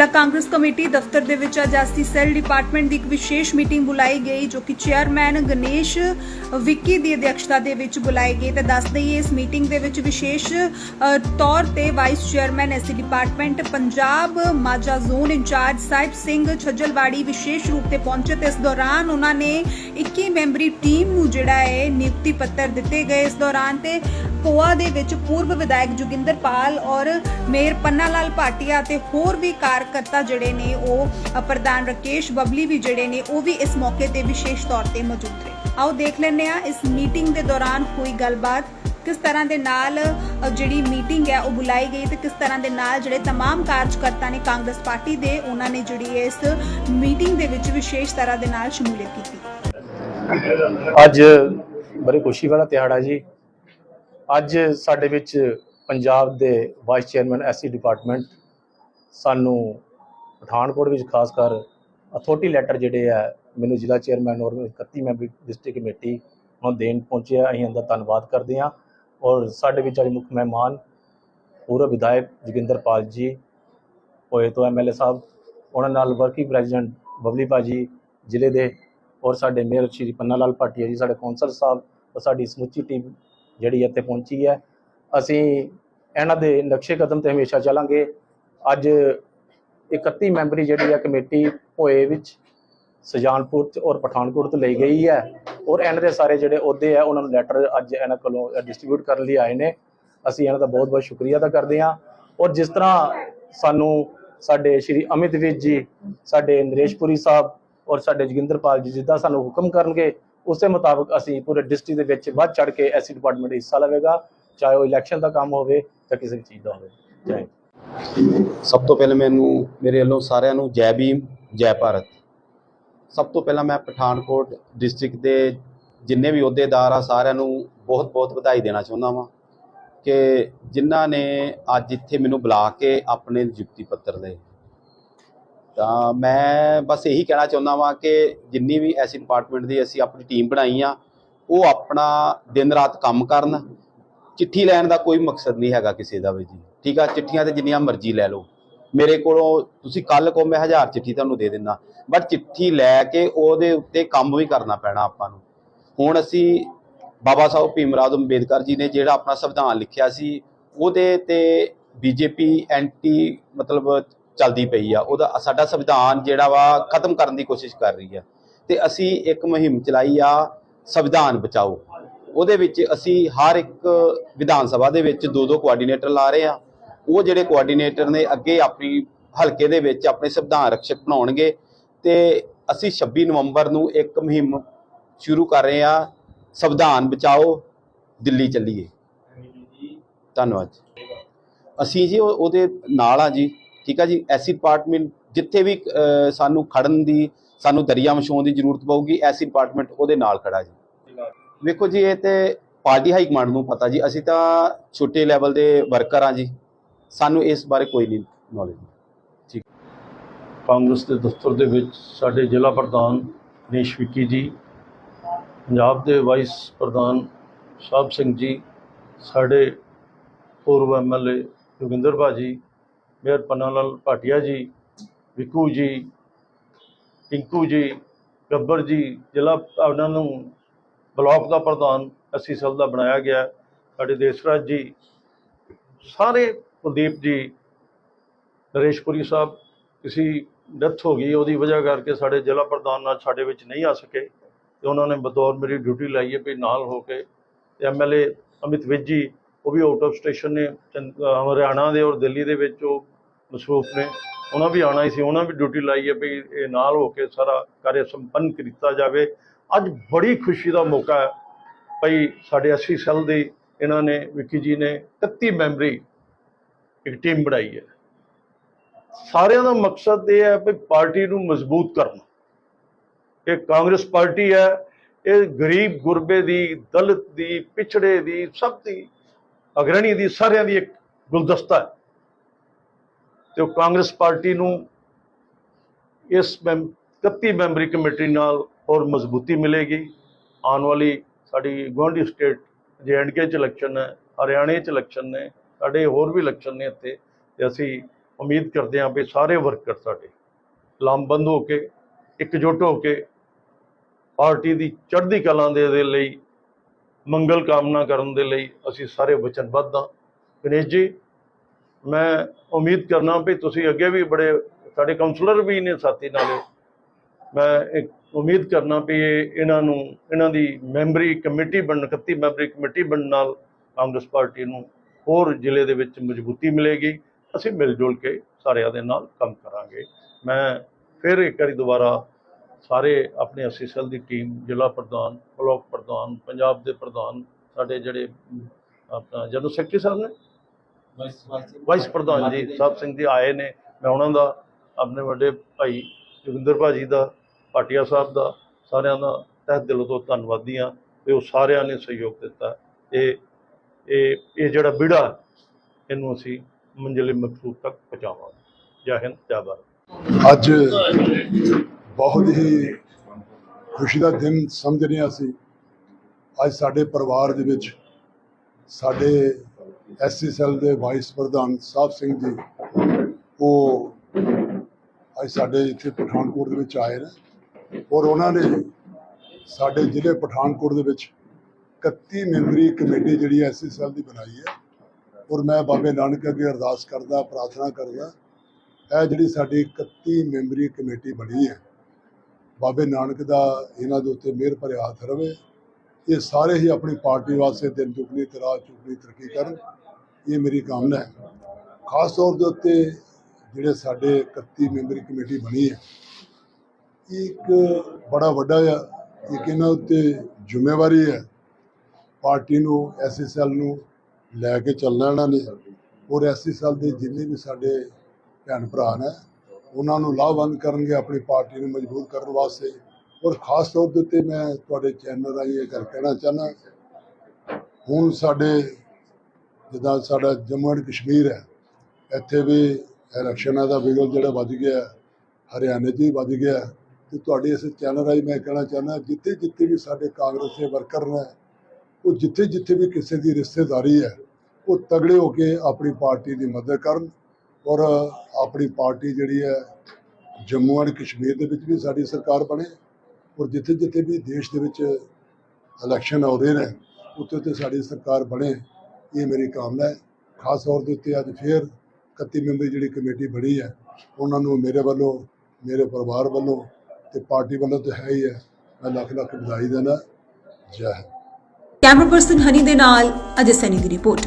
ਜ਼ਿਲ੍ਹਾ ਕਾਂਗਰਸ ਕਮੇਟੀ ਦਫ਼ਤਰ ਦੇ ਵਿੱਚ ਅੱਜ ਅਜਾਸੀ ਸੈੱਲ ਡਿਪਾਰਟਮੈਂਟ ਦੀ ਇੱਕ ਵਿਸ਼ੇਸ਼ ਮੀਟਿੰਗ ਬੁਲਾਈ ਗਈ ਜੋ ਕਿ ਚੇਅਰਮੈਨ ਗਣੇਸ਼ ਵਿੱਕੀ ਦੀ ਅਧਿਕਸ਼ਤਾ ਦੇ ਵਿੱਚ ਬੁਲਾਈ ਗਈ ਤੇ ਦੱਸ ਦਈਏ, ਇਸ ਮੀਟਿੰਗ ਦੇ ਵਿੱਚ ਵਿਸ਼ੇਸ਼ ਤੌਰ ਤੇ vice chairman SC department Punjab, Majha zone incharge Sahib Singh Chhajjalwadi ਵਿਸ਼ੇਸ਼ ਰੂਪ ਤੇ ਪਹੁੰਚੇ ਤੇ ਇਸ ਦੌਰਾਨ ਉਹਨਾਂ ਨੇ 21 ਮੈਂਬਰੀ ਟੀਮ ਨੂੰ ਜਿਹੜਾ ਹੈ ਨਿਯੁਕਤੀ ਪੱਤਰ ਦਿੱਤੇ ਗਏ ਇਸ ਦੌਰਾਨ ਤੇ ਪੋਆ ਦੇ ਵਿੱਚ ਪੂਰਬ ਵਿਧਾਇਕ ਜੋਗਿੰਦਰ ਪਾਲ ਔਰ ਮੇਅਰ ਪੰਨਾ ਲਾਲ ਭਾਟੀਆ ਤੇ ਹੋਰ ਵੀ ਕਾਰਕਰਤਾ ਜਿਹੜੇ ਨੇ ਉਹ ਅ, ਪ੍ਰਧਾਨ ਰਕੇਸ਼ ਬਬਲੀ ਵੀ ਜਿਹੜੇ ਨੇ ਉਹ ਵੀ ਇਸ ਮੌਕੇ ਤੇ ਵਿਸ਼ੇਸ਼ ਤੌਰ ਤੇ ਮੌਜੂਦ ਰਹੇ ਆਓ ਦੇਖ ਲੈਂਦੇ ਆ ਇਸ ਮੀਟਿੰਗ ਦੇ ਦੌਰਾਨ ਹੋਈ ਗੱਲਬਾਤ ਕਿਸ ਤਰ੍ਹਾਂ ਦੇ ਨਾਲ ਅ, ਜਿਹੜੀ ਮੀਟਿੰਗ ਹੈ ਉਹ ਬੁਲਾਈ ਗਈ ਤੇ ਕਿਸ ਤਰ੍ਹਾਂ ਦੇ ਨਾਲ ਜਿਹੜੇ तमाम ਕਾਰਜਕਰਤਾ ਨੇ ਕਾਂਗਰਸ ਪਾਰਟੀ ਦੇ ਉਹਨਾਂ ਨੇ ਜਿਹੜੀ ਇਸ ਮੀਟਿੰਗ ਦੇ ਵਿੱਚ ਵਿਸ਼ੇਸ਼ ਤਰ੍ਹਾਂ ਦੇ ਨਾਲ ਸ਼ਮੂਲੀਅਤ ਕੀਤੀ ਅੱਜ ਬੜੀ ਖੁਸ਼ੀ ਵਾਲਾ ਦਿਹਾੜਾ ਜੀ ਅੱਜ ਸਾਡੇ ਵਿੱਚ ਪੰਜਾਬ ਦੇ ਵਾਈਸ ਚੇਅਰਮੈਨ ਐਸਸੀ ਡਿਪਾਰਟਮੈਂਟ ਸਾਨੂੰ ਪਠਾਨਕੋਟ ਵਿੱਚ ਖਾਸ ਕਰ ਅਥਾਰਟੀ ਲੈਟਰ ਜਿਹੜੇ ਆ, ਮੈਨੂੰ ਜ਼ਿਲ੍ਹਾ ਚੇਅਰਮੈਨ ਔਰ 31 ਮੈਂਬਰ ਡਿਸਟ੍ਰਿਕਟ ਕਮੇਟੀ ਨੂੰ ਦੇਣ ਪਹੁੰਚਿਆ ਅਸੀਂ ਉਹਦਾ ਧੰਨਵਾਦ ਕਰਦੇ ਹਾਂ ਔਰ ਸਾਡੇ ਵਿੱਚ ਅੱਜ ਮੁੱਖ ਮਹਿਮਾਨ ਪੂਰਵ ਵਿਧਾਇਕ ਜੋਗਿੰਦਰ ਪਾਲ ਜੀ ਹੋਏ ਤੋਂ ਐਮਐਲਏ ਸਾਹਿਬ, ਉਹਨਾਂ ਨਾਲ ਵਰਕਿੰਗ ਪ੍ਰੈਜ਼ੀਡੈਂਟ ਬਬਲੀ ਭਾਜੀ ਜ਼ਿਲ੍ਹੇ ਦੇ ਔਰ ਸਾਡੇ ਮੇਅਰ ਸ਼੍ਰੀ ਪੰਨਾ ਲਾਲ ਭਾਟੀਆ ਜੀ, ਸਾਡੇ ਕੌਂਸਲ ਸਾਹਿਬ ਔਰ ਸਾਡੀ ਸਮੁੱਚੀ ਟੀਮ ਜਿਹੜੀ ਇੱਥੇ ਪਹੁੰਚੀ ਹੈ। ਅਸੀਂ ਇਹਨਾਂ ਦੇ ਨਕਸ਼ੇ ਕਦਮ ਤੇ ਹਮੇਸ਼ਾ ਚੱਲਾਂਗੇ। ਅੱਜ 31 ਮੈਂਬਰੀ ਜਿਹੜੀ ਹੈ ਕਮੇਟੀ ਹੋਏ ਵਿੱਚ ਸੁਜਾਨਪੁਰ ਚ ਔਰ ਪਠਾਨਕੋਟ ਤੋਂ ਲਈ ਗਈ ਹੈ ਔਰ ਇਹਨਾਂ ਦੇ ਸਾਰੇ ਜਿਹੜੇ ਅਹੁਦੇ ਆ ਉਹਨਾਂ ਨੂੰ ਲੈਟਰ ਅੱਜ ਇਹਨਾਂ ਕੋਲੋਂ ਡਿਸਟ੍ਰੀਬਿਊਟ ਕਰਨ ਲਈ ਆਏ ਨੇ। ਅਸੀਂ ਇਹਨਾਂ ਦਾ ਬਹੁਤ ਬਹੁਤ ਸ਼ੁਕਰੀਆ ਅਦਾ ਕਰਦੇ ਹਾਂ। ਔਰ ਜਿਸ ਤਰ੍ਹਾਂ ਸਾਨੂੰ ਸਾਡੇ ਸ਼੍ਰੀ ਅਮਿਤ ਵਿਜ ਜੀ, ਸਾਡੇ ਨਰੇਸ਼ਪੁਰੀ ਸਾਹਿਬ ਔਰ ਸਾਡੇ ਜੋਗਿੰਦਰਪਾਲ ਜੀ ਜਿੱਦਾਂ ਸਾਨੂੰ ਹੁਕਮ ਕਰਨਗੇ ਉਸੇ ਮੁਤਾਬਕ ਅਸੀਂ ਪੂਰੇ ਡਿਸਟ੍ਰਿਕਟ ਦੇ ਵਿੱਚ ਵੱਧ ਚੜ ਕੇ ਐਸੀ ਡਿਪਾਰਟਮੈਂਟ ਹਿੱਸਾ ਲਵੇਗਾ, ਚਾਹੇ ਉਹ ਇਲੈਕਸ਼ਨ ਦਾ ਕੰਮ ਹੋਵੇ ਜਾਂ ਕਿਸੇ ਵੀ ਚੀਜ਼ ਦਾ ਹੋਵੇ। ਜੈ ਸਭ ਤੋਂ ਪਹਿਲਾਂ ਮੈਨੂੰ ਮੇਰੇ ਵੱਲੋਂ ਸਾਰਿਆਂ ਨੂੰ ਜੈ ਭੀਮ, ਜੈ ਭਾਰਤ। ਸਭ ਤੋਂ ਪਹਿਲਾਂ ਮੈਂ ਪਠਾਨਕੋਟ ਡਿਸਟ੍ਰਿਕਟ ਦੇ ਜਿੰਨੇ ਵੀ ਅਹੁਦੇਦਾਰ ਆ, ਸਾਰਿਆਂ ਨੂੰ ਬਹੁਤ-ਬਹੁਤ ਵਧਾਈ ਦੇਣਾ ਚਾਹੁੰਦਾ ਵਾਂ ਕਿ ਜਿਨ੍ਹਾਂ ਨੇ ਅੱਜ ਇੱਥੇ ਮੈਨੂੰ ਬੁਲਾ ਕੇ ਆਪਣੇ ਨਿਯੁਕਤੀ ਪੱਤਰ ਦੇ ਤਾਂ ਮੈਂ ਬਸ ਇਹੀ ਕਹਿਣਾ ਚਾਹੁੰਦਾ ਵਾਂ ਕਿ ਜਿੰਨੀ ਵੀ ਐਸੀ ਡਿਪਾਰਟਮੈਂਟ ਦੀ ਅਸੀਂ ਆਪਣੀ ਟੀਮ ਬਣਾਈ ਆ, ਉਹ ਆਪਣਾ ਦਿਨ ਰਾਤ ਕੰਮ ਕਰਨ। ਚਿੱਠੀ ਲੈਣ ਦਾ ਕੋਈ ਮਕਸਦ ਨਹੀਂ ਹੈਗਾ ਕਿਸੇ ਦਾ ਵੀ ਜੀ। ਠੀਕ ਆ, ਚਿੱਠੀਆਂ ਤੇ ਜਿੰਨੀਆਂ ਮਰਜ਼ੀ ਲੈ ਲਓ। ਮੇਰੇ ਕੋਲੋਂ ਤੁਸੀਂ ਕੱਲ ਕੋ ਮੈਂ ਹਜ਼ਾਰ ਚਿੱਠੀ ਤੁਹਾਨੂੰ ਦੇ ਦਿੰਦਾ। ਬਟ ਚਿੱਠੀ ਲੈ ਕੇ ਉਹਦੇ ਉੱਤੇ ਕੰਮ ਵੀ ਕਰਨਾ ਪੈਣਾ ਆਪਾਂ ਨੂੰ। ਹੁਣ ਅਸੀਂ ਬਾਬਾ ਸਾਹਿਬ ਭੀਮ ਭੀਮਰਾਓ ਅੰਬੇਦਕਰ ਜੀ ਨੇ ਜਿਹੜਾ ਆਪਣਾ ਸੰਵਿਧਾਨ ਲਿਖਿਆ ਸੀ, ਉਹਦੇ ਤੇ ਬੀਜੇਪੀ ਐਂਟੀ ਮਤਲਬ ਚੱਲਦੀ ਪਈ ਆ। ਉਹਦਾ ਸਾਡਾ ਸੰਵਿਧਾਨ ਜਿਹੜਾ ਵਾ ਖਤਮ ਕਰਨ ਦੀ ਕੋਸ਼ਿਸ਼ ਕਰ ਰਹੀ ਆ। ਤੇ ਅਸੀਂ ਇੱਕ ਮੁਹਿੰਮ ਚਲਾਈ ਆ, ਸੰਵਿਧਾਨ ਬਚਾਓ। ਉਹਦੇ ਵਿੱਚ ਅਸੀਂ ਹਰ ਇੱਕ ਵਿਧਾਨ ਸਭਾ ਦੇ ਵਿੱਚ ਦੋ ਦੋ ਕੋਆਰਡੀਨੇਟਰ ਲਾ ਰਹੇ ਆ। ਉਹ ਜਿਹੜੇ ਕੋਆਰਡੀਨੇਟਰ ਨੇ ਅੱਗੇ ਆਪਣੀ ਹਲਕੇ ਦੇ ਵਿੱਚ ਆਪਣੇ ਸੰਵਿਧਾਨ ਰਕਸ਼ਕ ਬਣਾਉਣਗੇ। ਤੇ ਅਸੀਂ 26 ਨਵੰਬਰ ਨੂੰ ਇੱਕ ਮੁਹਿੰਮ ਸ਼ੁਰੂ ਕਰ ਰਹੇ ਆ, ਸੰਵਿਧਾਨ ਬਚਾਓ, ਦਿੱਲੀ ਚੱਲੀਏ। ਧੰਨਵਾਦ ਜੀ। ਅਸੀਂ ਜੀ ਉਹ- ਉਹਦੇ ਨਾਲ ਆ ਜੀ। ਠੀਕ ਆ ਜੀ? ਐਸੀ ਡਿਪਾਰਟਮੈਂਟ ਜਿੱਥੇ ਵੀ ਸਾਨੂੰ ਖੜਨ ਦੀ, ਸਾਨੂੰ ਦਰਿਆ ਮਛਾਉਣ ਦੀ ਜ਼ਰੂਰਤ ਪਊਗੀ ਐਸੀ ਡਿਪਾਰਟਮੈਂਟ ਉਹਦੇ ਨਾਲ ਖੜਾ ਜੀ। ਵੇਖੋ ਜੀ, ਇਹ ਤੇ ਪਾਰਟੀ ਹਾਈ ਕਮਾਂਡ ਨੂੰ ਪਤਾ ਜੀ, ਅਸੀਂ ਤਾਂ ਛੋਟੇ ਲੈਵਲ ਦੇ ਵਰਕਰ ਆ ਜੀ। ਸਾਨੂੰ ਇਸ ਬਾਰੇ ਕੋਈ ਨਹੀਂ ਨੌਲੇਜ ਠੀਕ। ਕਾਂਗਰਸ ਦੇ ਦਫ਼ਤਰ ਦੇ ਵਿੱਚ ਸਾਡੇ ਜ਼ਿਲ੍ਹਾ ਪ੍ਰਧਾਨ ਦਿਨੇਸ਼ ਵਿੱਕੀ ਜੀ, ਪੰਜਾਬ ਦੇ ਵਾਈਸ ਪ੍ਰਧਾਨ ਸਾਹਿਬ ਸਿੰਘ ਜੀ, ਸਾਡੇ ਪੂਰਵ ਐਮਐਲਏ ਜੋਗਿੰਦਰ ਭਾਜੀ ਮੇਅਰ ਪੰਨਾ ਲਾਲ ਭਾਟੀਆ ਜੀ, ਵਿਕੂ ਜੀ ਟਿੰਕੂ ਜੀ, ਗੱਬਰ ਜੀ ਜ਼ਿਲ੍ਹਾ ਉਹਨਾਂ ਨੂੰ ਬਲਾਕ ਦਾ ਪ੍ਰਧਾਨ ਅਸੀਂ ਸਭ ਦਾ ਬਣਾਇਆ ਗਿਆ, ਸਾਡੇ ਦੇਸਰਾਜ ਜੀ, ਸਾਰੇ ਕੁਲਦੀਪ ਜੀ ਨਰੇਸ਼ਪੁਰੀ ਸਾਹਿਬ, ਕਿਸੇ ਡੈਥ ਹੋ ਗਈ, ਉਹਦੀ ਵਜ੍ਹਾ ਕਰਕੇ ਸਾਡੇ ਜ਼ਿਲ੍ਹਾ ਪ੍ਰਧਾਨ ਨਾਲ ਸਾਡੇ ਵਿੱਚ ਨਹੀਂ ਆ ਸਕੇ, ਤੇ ਉਹਨਾਂ ਨੇ ਬਤੌਰ ਮੇਰੀ ਡਿਊਟੀ ਲਾਈ ਹੈ ਵੀ ਨਾਲ ਹੋ ਕੇ, ਤੇ ਐਮਐਲਏ ਅਮਿਤ ਵਿੱਜ ਜੀ, ਉਹ ਵੀ ਆਊਟ ਆਫ ਸਟੇਸ਼ਨ ਨੇ ਚੰਦ- ਹਰਿਆਣਾ ਦੇ ਔਰ ਦਿੱਲੀ ਦੇ ਵਿੱਚ ਉਹ ਮਸਰੂਫ ਨੇ। ਉਹਨਾਂ ਵੀ ਆਉਣਾ ਸੀ, ਉਹਨਾਂ ਵੀ ਡਿਊਟੀ ਲਾਈ ਹੈ ਵੀ ਇਹ ਨਾਲ ਹੋ ਕੇ ਸਾਰਾ ਕਾਰਜ ਸੰਪੰਨ ਕੀਤਾ ਜਾਵੇ। ਅੱਜ ਬੜੀ ਖੁਸ਼ੀ ਦਾ ਮੌਕਾ ਹੈ ਭਈ ਸਾਡੇ 80 ਸੈੱਲ ਦੇ ਇਹਨਾਂ ਨੇ, ਵਿੱਕੀ ਜੀ ਨੇ 31 ਮੈਂਬਰੀ ਇੱਕ ਟੀਮ ਬਣਾਈ ਹੈ। ਸਾਰਿਆਂ ਦਾ ਮਕਸਦ ਇਹ ਹੈ ਕਿ ਪਾਰਟੀ ਨੂੰ ਮਜ਼ਬੂਤ ਕਰਨਾ। ਇਹ ਕਾਂਗਰਸ ਪਾਰਟੀ ਹੈ, ਇਹ ਗਰੀਬ ਗੁਰਬੇ ਦੀ, ਦਲਿਤ ਦੀ, ਪਿਛੜੇ ਦੀ, ਸਭ ਦੀ, ਅਗਰਣੀ ਦੀ, ਸਾਰਿਆਂ ਦੀ ਇੱਕ ਗੁਲਦਸਤਾ ਹੈ। ਤੇ ਉਹ ਕਾਂਗਰਸ ਪਾਰਟੀ ਨੂੰ ਇਸ ਮੈਂਬ 31 ਮੈਂਬਰੀ ਕਮੇਟੀ ਨਾਲ ਹੋਰ ਮਜ਼ਬੂਤੀ ਮਿਲੇਗੀ। ਆਉਣ ਵਾਲੀ ਸਾਡੀ ਗੁਆਂਢੀ ਸਟੇਟ ਜੇ ਐਂਡ ਕੇ ਚ ਇਲੈਕਸ਼ਨ ਹੈ, ਹਰਿਆਣੇ ਚ ਇਲੈਕਸ਼ਨ ਨੇ, ਸਾਡੇ ਹੋਰ ਵੀ ਇਲੈਕਸ਼ਨ ਨੇ ਇੱਥੇ, ਤੇ ਅਸੀਂ ਉਮੀਦ ਕਰਦੇ ਹਾਂ ਵੀ ਸਾਰੇ ਵਰਕਰ ਸਾਡੇ ਲਾਮਬੰਦ ਹੋ ਕੇ, ਇਕਜੁੱਟ ਹੋ ਕੇ ਪਾਰਟੀ ਦੀ ਚੜ੍ਹਦੀ ਕਲਾ ਦੇ ਲਈ, ਮੰਗਲ ਕਾਮਨਾ ਕਰਨ ਦੇ ਲਈ ਅਸੀਂ ਸਾਰੇ ਵਚਨਬੱਧ ਹਾਂ। ਗਣੇਸ਼ ਜੀ ਮੈਂ ਉਮੀਦ ਕਰਨਾ ਵੀ ਤੁਸੀਂ ਅੱਗੇ ਵੀ ਬੜੇ, ਸਾਡੇ ਕਾਉਂਸਲਰ ਵੀ ਨੇ ਸਾਥੀ ਨਾਲੇ। ਮੈਂ ਇੱਕ ਉਮੀਦ ਕਰਨਾ ਵੀ ਇਹਨਾਂ ਨੂੰ, ਇਹਨਾਂ ਦੀ ਮੈਂਬਰੀ ਕਮੇਟੀ ਬਣਨ 31 ਮੈਂਬਰੀ ਕਮੇਟੀ ਬਣਨ ਨਾਲ ਕਾਂਗਰਸ ਪਾਰਟੀ ਨੂੰ ਹੋਰ ਜ਼ਿਲ੍ਹੇ ਦੇ ਵਿੱਚ ਮਜ਼ਬੂਤੀ ਮਿਲੇਗੀ। ਅਸੀਂ ਮਿਲ ਜੁਲ ਕੇ ਸਾਰਿਆਂ ਦੇ ਨਾਲ ਕੰਮ ਕਰਾਂਗੇ। ਮੈਂ ਫਿਰ ਇੱਕ ਵਾਰੀ ਦੁਬਾਰਾ ਸਾਰੇ ਆਪਣੇ ਅਸੀਸਲ ਦੀ ਟੀਮ, ਜ਼ਿਲ੍ਹਾ ਪ੍ਰਧਾਨ, ਬਲਾਕ ਪ੍ਰਧਾਨ, ਪੰਜਾਬ ਦੇ ਪ੍ਰਧਾਨ, ਸਾਡੇ ਜਿਹੜੇ ਆਪਣਾ ਜਨਰਲ ਸੈਕਟਰੀ ਸਾਹਿਬ ਨੇ ਵਾਈਸ ਪ੍ਰਧਾਨ ਜੀ ਸਾਹਿਬ ਸਿੰਘ ਜੀ ਆਏ ਨੇ। ਮੈਂ ਉਹਨਾਂ ਦਾ, ਆਪਣੇ ਵੱਡੇ ਭਾਈ ਜੋਗਿੰਦਰ ਭਾਜੀ ਦਾ ਭਾਟੀਆ ਸਾਹਿਬ ਦਾ, ਸਾਰਿਆਂ ਦਾ ਤਹਿ ਦਿਲੋਂ ਤੋਂ ਧੰਨਵਾਦੀ ਹਾਂ ਵੀ ਉਹ ਸਾਰਿਆਂ ਨੇ ਸਹਿਯੋਗ ਦਿੱਤਾ। ਇਹ ਇਹ ਇਹ ਜਿਹੜਾ ਬਿੜਾ ਇਹਨੂੰ ਅਸੀਂ ਮੰਜ਼ਿਲ ਮਕਸੂਦ ਤੱਕ ਪਹੁੰਚਾਵਾਂਗੇ। ਜੈ ਹਿੰਦ, ਜੈ ਭਾਰਤ। ਅੱਜ ਬਹੁਤ ਹੀ ਖੁਸ਼ੀ ਦਾ ਦਿਨ ਸਮਝ ਰਹੇ ਹਾਂ ਅਸੀਂ। ਅੱਜ ਸਾਡੇ ਪਰਿਵਾਰ ਦੇ ਵਿੱਚ, ਸਾਡੇ ਐਸਸੀ ਸੈੱਲ ਦੇ ਵਾਈਸ ਪ੍ਰਧਾਨ ਸਾਹਿਬ ਸਿੰਘ ਜੀ, ਉਹ ਅੱਜ ਸਾਡੇ ਇੱਥੇ ਪਠਾਨਕੋਟ ਦੇ ਵਿੱਚ ਆਏ ਨੇ ਔਰ ਉਹਨਾਂ ਨੇ ਸਾਡੇ ਜ਼ਿਲ੍ਹੇ ਪਠਾਨਕੋਟ ਦੇ ਵਿੱਚ 31 ਮੈਂਬਰੀ ਕਮੇਟੀ ਜਿਹੜੀ ਐਸਸੀ ਸੈੱਲ ਦੀ ਬਣਾਈ ਹੈ ਔਰ ਮੈਂ ਬਾਬੇ ਨਾਨਕ ਅੱਗੇ ਅਰਦਾਸ ਕਰਦਾ, ਪ੍ਰਾਰਥਨਾ ਕਰਦਾ, ਇਹ ਜਿਹੜੀ ਸਾਡੀ 31 ਮੈਂਬਰੀ ਕਮੇਟੀ ਬਣੀ ਹੈ, ਬਾਬੇ ਨਾਨਕ ਦਾ ਇਹਨਾਂ ਦੇ ਉੱਤੇ ਮਿਹਰ ਭਰਿਆ ਹੱਥ ਰਵੇ ਇਹ ਸਾਰੇ ਹੀ ਆਪਣੀ ਪਾਰਟੀ ਵਾਸਤੇ ਦਿਨ ਦੁਗਣੀ ਤੇ ਰਾਤ ਚੁਗਣੀ ਤਰੱਕੀ ਕਰਨ, ਇਹ ਮੇਰੀ ਕਾਮਨਾ ਹੈ। ਖਾਸ ਤੌਰ ਦੇ ਉੱਤੇ ਜਿਹੜੇ ਸਾਡੇ 31 ਮੈਂਬਰੀ ਕਮੇਟੀ ਬਣੀ ਹੈ, ਇਹ ਇੱਕ ਬੜਾ ਵੱਡਾ ਇੱਕ ਇਹਨਾਂ ਉੱਤੇ ਜ਼ਿੰਮੇਵਾਰੀ ਹੈ। ਪਾਰਟੀ ਨੂੰ ਐਸਐਸਐਲ ਨੂੰ ਲੈ ਕੇ ਚੱਲਣਾ ਇਹਨਾਂ ਨੇ ਔਰ ਐਸਐਸਐਲ ਦੇ ਜਿੰਨੇ ਵੀ ਸਾਡੇ ਭੈਣ ਭਰਾ ਨੇ, ਉਹਨਾਂ ਨੂੰ ਲਾਭਵੰਦ ਕਰਨਗੇ ਆਪਣੀ ਪਾਰਟੀ ਨੂੰ ਮਜ਼ਬੂਤ ਕਰਨ ਵਾਸਤੇ। ਔਰ ਖਾਸ ਤੌਰ ਦੇ ਉੱਤੇ ਮੈਂ ਤੁਹਾਡੇ ਚੈਨਲ ਰਾਹੀਂ ਇਹ ਗੱਲ ਕਹਿਣਾ ਚਾਹੁੰਦਾ। ਹੁਣ ਸਾਡੇ, ਜਿੱਦਾਂ ਸਾਡਾ ਜੰਮੂ ਐਂਡ ਕਸ਼ਮੀਰ ਹੈ, ਇੱਥੇ ਵੀ ਇਲੈਕਸ਼ਨਾਂ ਦਾ ਵਿਗਲ ਜਿਹੜਾ ਵੱਜ ਗਿਆ ਹਰਿਆਣੇ 'ਚ ਵੀ ਵੱਜ ਗਿਆ ਤੇ ਤੁਹਾਡੇ ਇਸ ਚੈਨਲ ਰਾਹੀਂ ਮੈਂ ਕਹਿਣਾ ਚਾਹੁੰਦਾ ਜਿੱਥੇ ਜਿੱਥੇ ਵੀ ਸਾਡੇ ਕਾਂਗਰਸ ਦੇ ਵਰਕਰ ਨੇ, ਉਹ ਜਿੱਥੇ ਜਿੱਥੇ ਵੀ ਕਿਸੇ ਦੀ ਰਿਸ਼ਤੇਦਾਰੀ ਹੈ, ਉਹ ਤਗੜੇ ਹੋ ਕੇ ਆਪਣੀ ਪਾਰਟੀ ਦੀ ਮਦਦ ਕਰਨ ਔਰ ਆਪਣੀ ਪਾਰਟੀ ਜਿਹੜੀ ਹੈ ਜੰਮੂ ਐਂਡ ਕਸ਼ਮੀਰ ਦੇ ਵਿੱਚ ਵੀ ਸਾਡੀ ਸਰਕਾਰ ਬਣੇ। ਔਰ ਜਿੱਥੇ ਜਿੱਥੇ ਵੀ ਦੇਸ਼ ਦੇ ਵਿੱਚ ਇਲੈਕਸ਼ਨ ਹੋ ਰਹੇ ਨੇ, ਉੱਥੇ ਉੱਥੇ ਸਾਡੀ ਸਰਕਾਰ ਬਣੇ, ਇਹ ਮੇਰੀ ਕਾਮਨਾ ਹੈ। ਖਾਸ ਤੌਰ ਦੇ ਉੱਤੇ ਅੱਜ ਫੇਰ 31 ਮੈਂਬਰੀ ਜਿਹੜੀ ਕਮੇਟੀ ਬਣੀ ਹੈ, ਉਹਨਾਂ ਨੂੰ ਮੇਰੇ ਵੱਲੋਂ, ਮੇਰੇ ਪਰਿਵਾਰ ਵੱਲੋਂ ਤੇ ਪਾਰਟੀ ਵੱਲੋਂ ਤਾਂ ਹੈ ਹੀ ਹੈ। ਮੈਂ ਲੱਖ ਲੱਖ ਵਧਾਈ ਦੇਣਾ ਜੈ ਹਿੰਦ। ਕੈਮਰਾ ਪਰਸਨ ਹਨੀ ਦੇ ਨਾਲ ਅਜੇ ਸੈਨੀ ਦੀ ਰਿਪੋਰਟ